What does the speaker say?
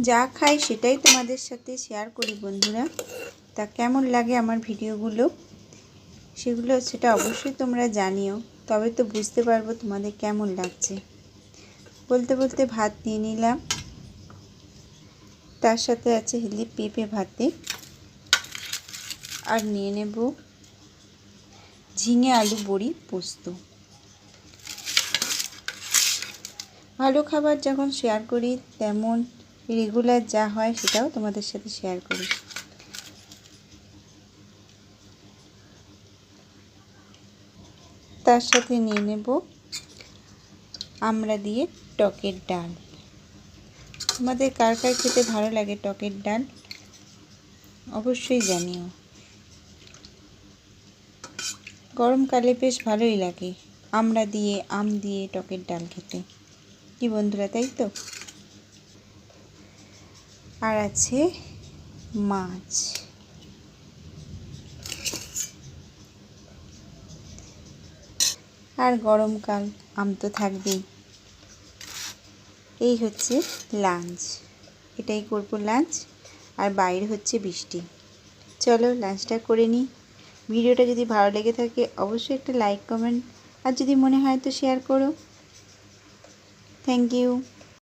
যা খাই সেটাই তোমাদের সাথে শেয়ার করি বন্ধুরা। তা কেমন লাগে আমার ভিডিওগুলো? সেগুলো সেটা অবশ্যই তোমরা জানিও। তবে তো বুঝতে পারব তোমাদের কেমন লাগছে। বলতে বলতে ভাত নিয়ে নিলাম। তার সাথে আছে হেলি পেঁপে ভাতে। আর নিয়ে নেব ঝিঙে আলু বড়ি পোস্ত। ভালো খাবার যখন শেয়ার করি, তেমন রেগুলার যা হয় সেটাও তোমাদের সাথে শেয়ার করি। তার সাথে নিয়ে নেব আমরা দিয়ে টকের ডাল। তোমাদের কার কার খেতে ভালো লাগে টকের ডাল? অবশ্যই জানিও। গরমকালে বেশ ভালোই লাগে। আমরা দিয়ে, আম দিয়ে টকের ডাল খেতে। কি বন্ধুরা, তাই তো? আর আছে মাছ। আর গরমকাল আম তো থাকবেই। এই হচ্ছে লাঞ্চ। এটাই করব লাঞ্চ, আর বাইরে হচ্ছে বৃষ্টি। চলো লাঞ্চটা করে নিই। ভিডিওটা যদি ভালো লেগে থাকে, অবশ্যই একটা লাইক, কমেন্ট, আর যদি মনে হয় তো শেয়ার করো। Thank you.